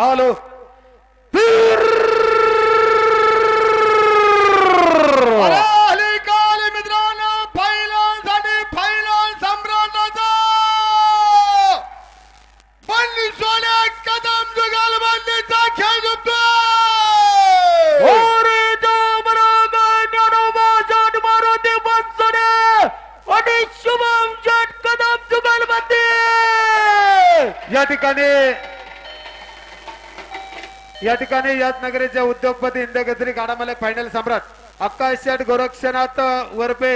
Hello ठिकाणी याच नगरीचे उद्योगपती इंदगजरी गाडा फायनल सम्राट आकाश शेठ गोरक्षनाथ वरपे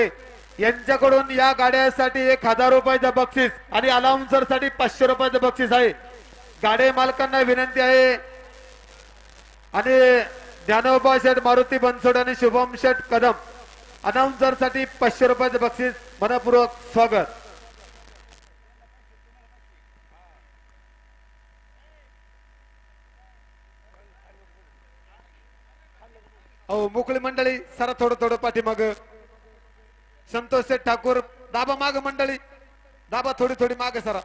यांच्याकडून या गाड्यासाठी एक हजार रुपयाचं बक्षीस आणि अलाउन्सरसाठी पाचशे रुपयाचं बक्षीस आहे. गाडे मालकांना विनंती आहे. आणि ज्ञानोबा शेठ मारुती बनसोड आणि शुभम शेठ कदम अनाउन्सरसाठी पाचशे रुपयाचं बक्षीस. मनपूर्वक स्वागत. अहो मोकळी मंडळी सरा थोडं थोडं पाठीमाग. संतोष शेठ ठाकूर दाबा माग मंडळी. दाबा थोडी थोडी माग सरा.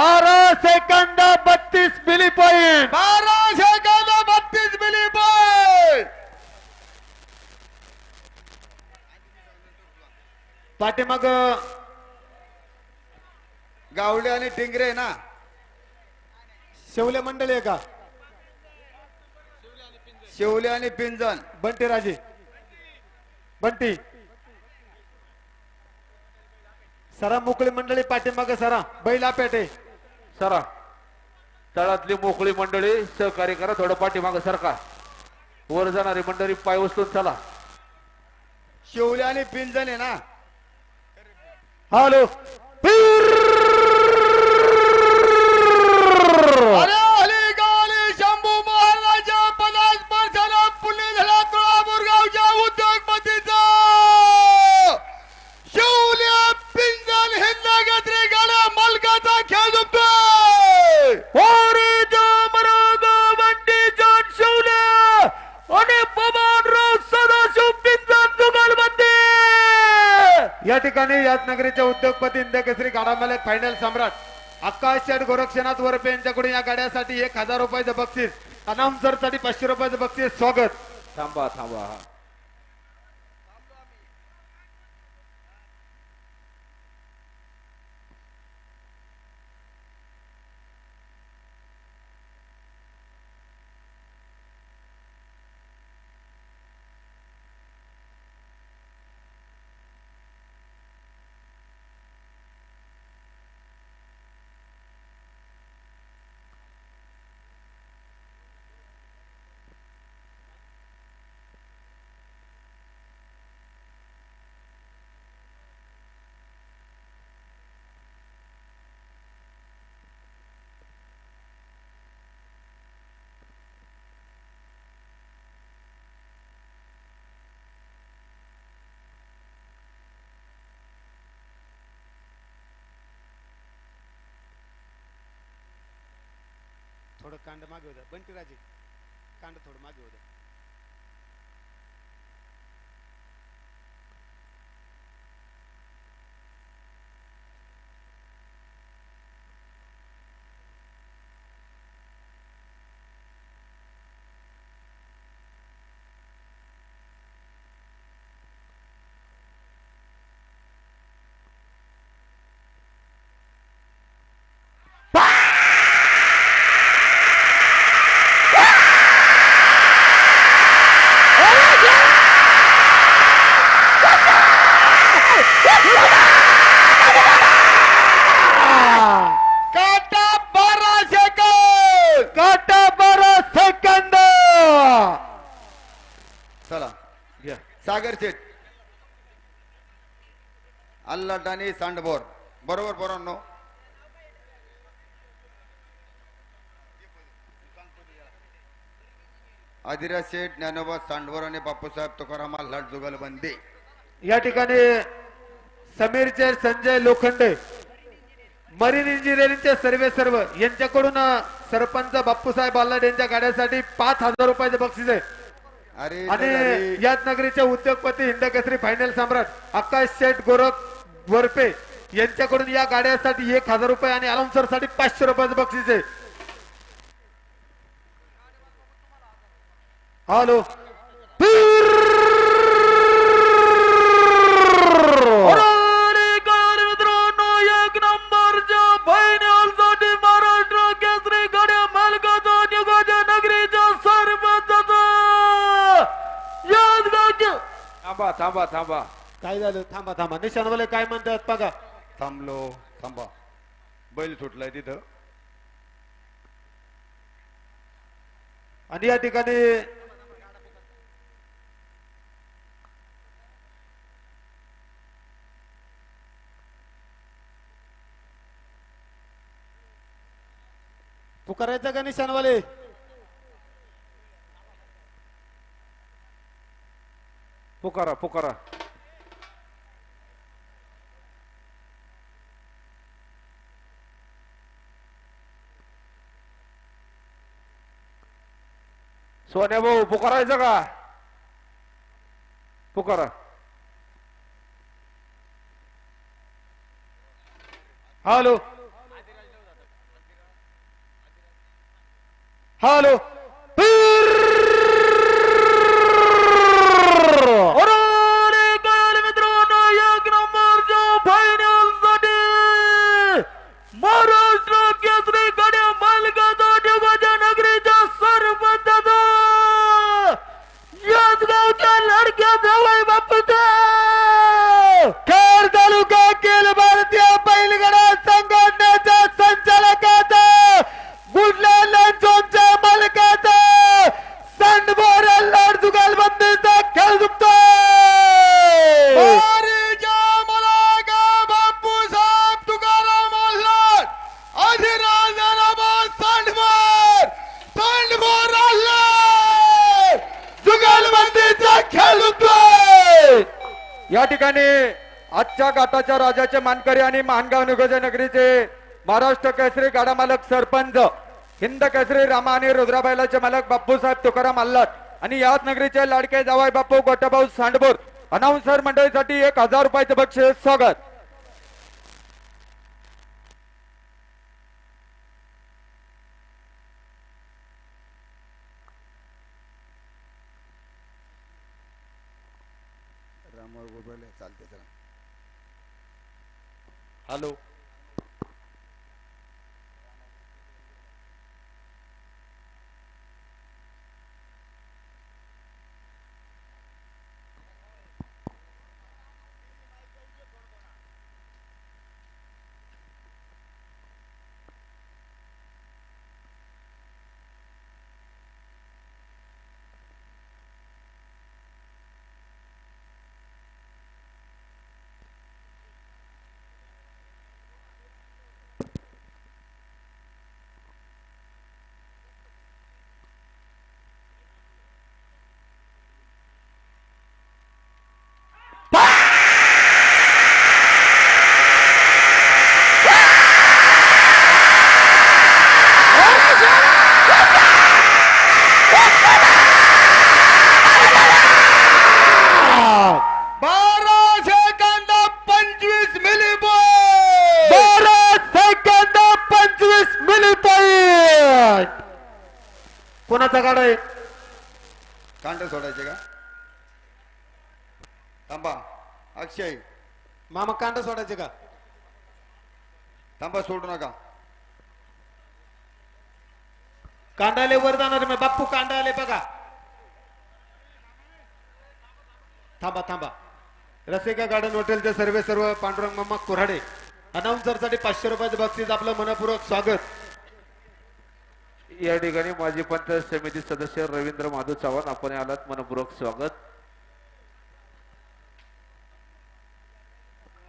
बारा सेकंद बत्तीस मिली पॉइंट. बारा सेकंद बत्तीस मिली पाय पाठीमाग गावडे आणि टिंगरे ना? शेवले मंडळी आहे का? शेवले आणि पिंजन बंटी राजे. बंटी. सरा मोकळी मंडळी पाठीमाग सरा. बैला पेटे सरा. तळातली मोकळी मंडळी सहकार्य करा थोडं पाठीमाग सरका. वर जाणारी मंडळी पाय उचलून चला. शिवले आणि पिंजन आहे ना? हॅलो. ठिकाणी उद्योगपती इंदकेसरी गाडामाले फायनल सम्राट. आकाश शेठ गोरक्षनाथ वरपे यांच्याकडून या गाड्यासाठी एक हजार रुपयाचं बक्षीस. अनाउन्सरसाठी पाचशे रुपयाचं बक्षीस. स्वागत. थांबा थांबा थोडं कांड मागे होतं. बंटी राजे कांड थोडं मागे होतं. सागर शेठ. अल्लाट आणि सांडबोर. बरोबर बरोबर आदिरा शेठ ज्ञानोबा सांडवर आणि बापूसाहेब तुकाराम अल्लाट जुगलबंदी. या ठिकाणी समीरचे संजय लोखंडे मरीन इंजिनिअरिंगचे सर्वे सर्व यांच्याकडून सरपंच बाप्पूसाहेब आल्लाड यांच्या गाड्यासाठी पाच हजार रुपयाचे बक्षीस आहे. अरे आणि. याच नगरीचे उद्योगपती हिंद केसरी फायनल सम्राट आकाश शेठ गोरख वरपे यांच्याकडून या गाड्यासाठी एक हजार रुपये आणि अलाउन्सरसाठी पाचशे रुपयाचं बक्षीस आहे हॅलो थांबा थांबा थांबा. काय झालं? थांबा थांबा. निशाणवाले काय म्हणतात बघा? थांबलो थांबा. बैल सुटलाय तिथं. आणि या ठिकाणी पुकारायचं का निशाणवाले? पुकारा पुकारा सोन्या भाऊ पुकारायचं का पुकारा हॅलो हॅलो महाराष्ट्र केसरी या ठिकाणी आजच्या घाटाच्या राजाचे मानकरी आणि मानगाव निगोजे नगरीचे महाराष्ट्र केसरी गाडा मालक सरपंच हिंद केसरी रामा आणि रुद्राबाईलाचे मालक बाप्पूसाहेब तुकाराम अल्लाट आणि याच नगरीचे लाडके जावाई बापू गोटाभाऊ सांडबोर अनाऊन्सर मंडळीसाठी एक हजार रुपयाचे बक्षीस स्वागत. रामवर गोबरले चालते चला. हॅलो बारा सेकंद पंचवीस मिली बॉल बारा सेकंद पंचवीस मिनिट कोणाचा गाडा आहे कांड सोडायचे का थांबा अक्षय मामा कांदा सोडायचे का? थांबा सोडू नका. कांडाले वर जाणार मी. बाप्पू कांदा आले बघा. थांबा थांबा. रसिका गार्डन हॉटेलचे सर्वे सर्व पांडुरंग मामा कोराडे अनाउन्सरसाठी पाचशे रुपयाचं बक्षीस आपलं मनपूर्वक स्वागत. या ठिकाणी माजी पंचायत समिती सदस्य रवींद्र माधव चव्हाण आपण आलात. मनपूर्वक स्वागत.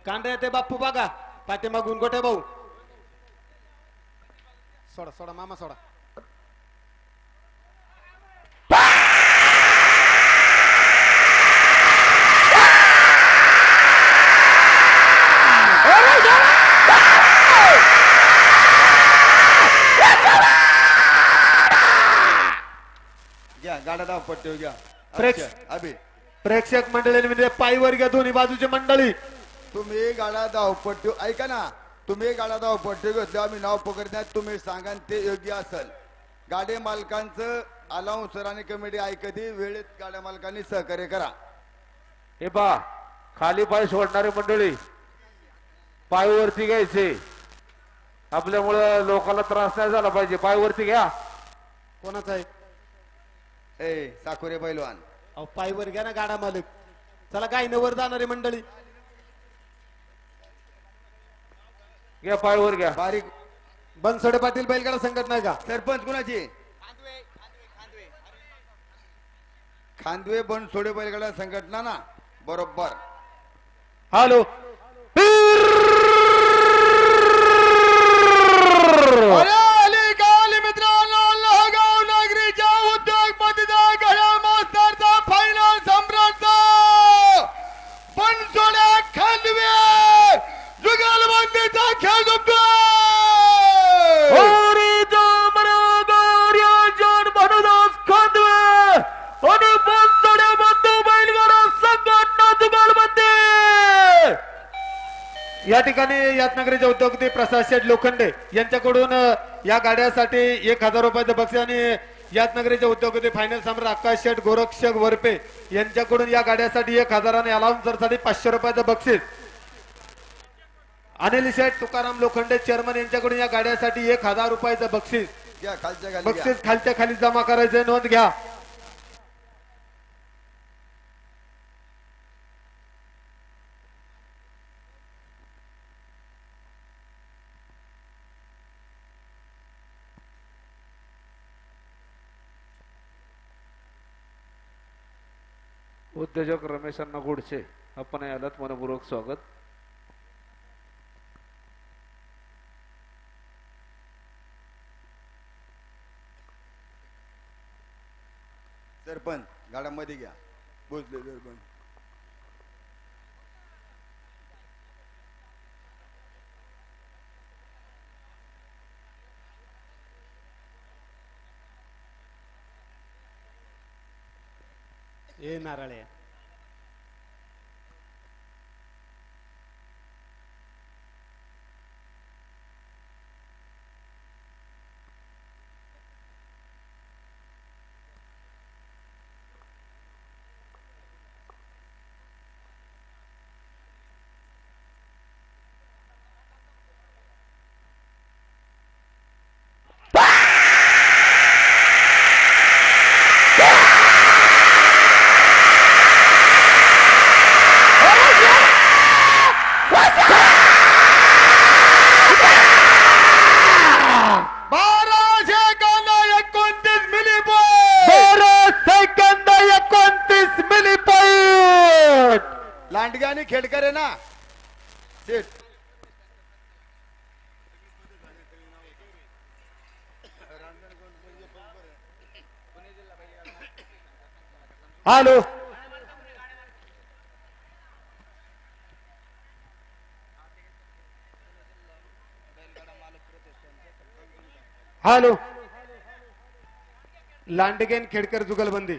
कांदा येते बाप्पू बघा. पाठीमागून गोटे भाऊ. सोडा सोडा मामा सोडा. घ्या गाडा धाव पट्टी घ्या. फ्रेक्स. अच्छा, अभि. प्रेक्षक मंडळी म्हणजे पायवर घ्या दोन्ही बाजूची मंडळी. तुम्ही गाडा धावपट्टी ऐका ना. तुम्ही गाडा धावपट्टी घेतली आम्ही नाव पकडण्यात तुम्ही सांगा ते योग्य असेल. गाडी मालकांचं अलाउन्सर आणि कमिटी ऐकती वेळेत गाड्या मालकांनी सहकार्य करा. हे पा खाली पाय सोडणारी मंडळी पाय वरती घ्यायचे. आपल्यामुळं लोकांना त्रास नाही झाला पाहिजे. पाय वरती घ्या. कोणाचा आहे? ए साकुरे पैलवान. अहो पायवर घ्या ना गाडा मालक. चला काय वर जाणारी मंडळी. घ्या पाय वर घ्या. बारीक. बनसोडे पाटील बैलगाडा संघटना नाही का? सरपंच कुणाची? खांदवे बन सोडे बैलगाडा संघटना ना? बरोबर. हॅलो. अरे! ठिकाणी यातनगरीचे उद्योगपती प्रसाद शेठ लोखंडे यांच्याकडून या गाड्यासाठी एक हजार रुपयाचं बक्षीस आणि यातनगरीचे उद्योगपती फायनल सम्राट आकाश शेठ गोरक्षक वरपे यांच्याकडून या गाड्यासाठी एक हजार आणि अलाउन्सरसाठी पाचशे रुपयाचं बक्षीस. अनिल शेठ तुकाराम लोखंडे चेअरमन यांच्याकडून या गाड्यासाठी एक हजार रुपयाचं बक्षीस. बक्षीस खालच्या खाली जमा करायचे नोंद घ्या. उद्योजक रमेशांना गोडसे. आपण यालात मनपूर्वक स्वागत. सरपंच गाड्यामध्ये घ्या. बोचले सरपंच. ए नारळे बाराशे एकावन्न एकोणतीस मिली पॉईंट सेकंद एकोणतीस मिली पॉईंट लांडगे आणि खेडकर आहे ना. सेठ हॅलो हॅलो लांडगेन खेडकर जुगलबंदी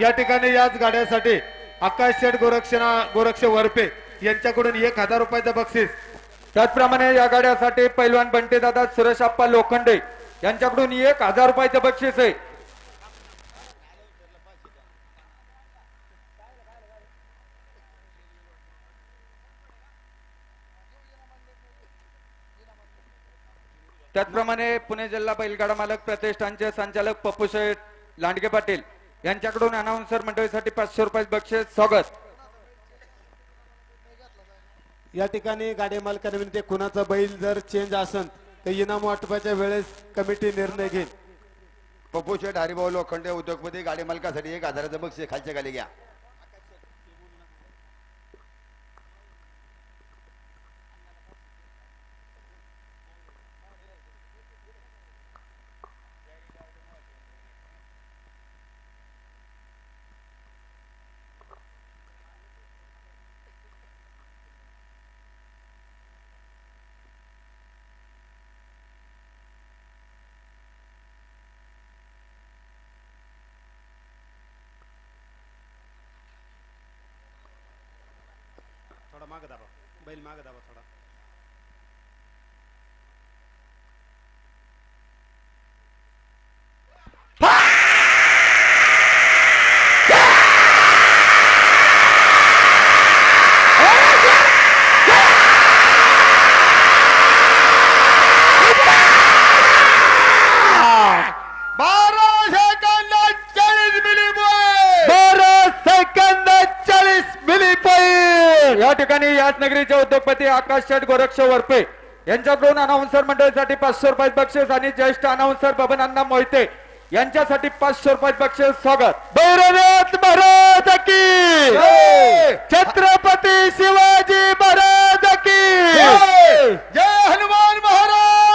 या ठिकाणी याच गाड्यासाठी आकाश शेठ गोरक्षणा गोरक्ष वरपे यांच्याकडून एक हजार रुपयाचं बक्षीस. त्याचप्रमाणे या गाड्यासाठी पैलवान बंटे दादा सुरेशप्पा लोखंडे यांच्याकडून एक हजार रुपयाचं बक्षीस आहे. त्याचप्रमाणे पुणे जिल्हा बैलगाडा मालक प्रतिष्ठानचे संचालक पप्पू शेठ लांडगे पाटील यांच्याकडून अनाऊन्सर मंडळीसाठी पाचशे रुपये बक्षीस. स्वागत. या ठिकाणी गाडी मालकाने विनंती कुणाचा बैल जर चेंज असन तर इनाम वाटपाच्या वेळेस कमिटी निर्णय घेईल. पप्पू शेठ हरिभाऊ लोखंडे उद्योगपती गाडी मालकासाठी एक हजाराचं बक्षीस खालच्या खाली घ्या. माग दाबा. बैल माग दाबा थोडा. विराटनगरीचे उद्योगपती आकाश शेठ गोरक्ष वरपे यांच्याकडून अनाऊन्सर मंडळीसाठी पाचशे रुपये बक्षीस आणि ज्येष्ठ अनाऊन्सर बबन अण्णा मोहिते यांच्यासाठी पाचशे रुपये बक्षीस स्वागत. भैरनाथ महाराज की! छत्रपती शिवाजी महाराज की! जय हनुमान महाराज!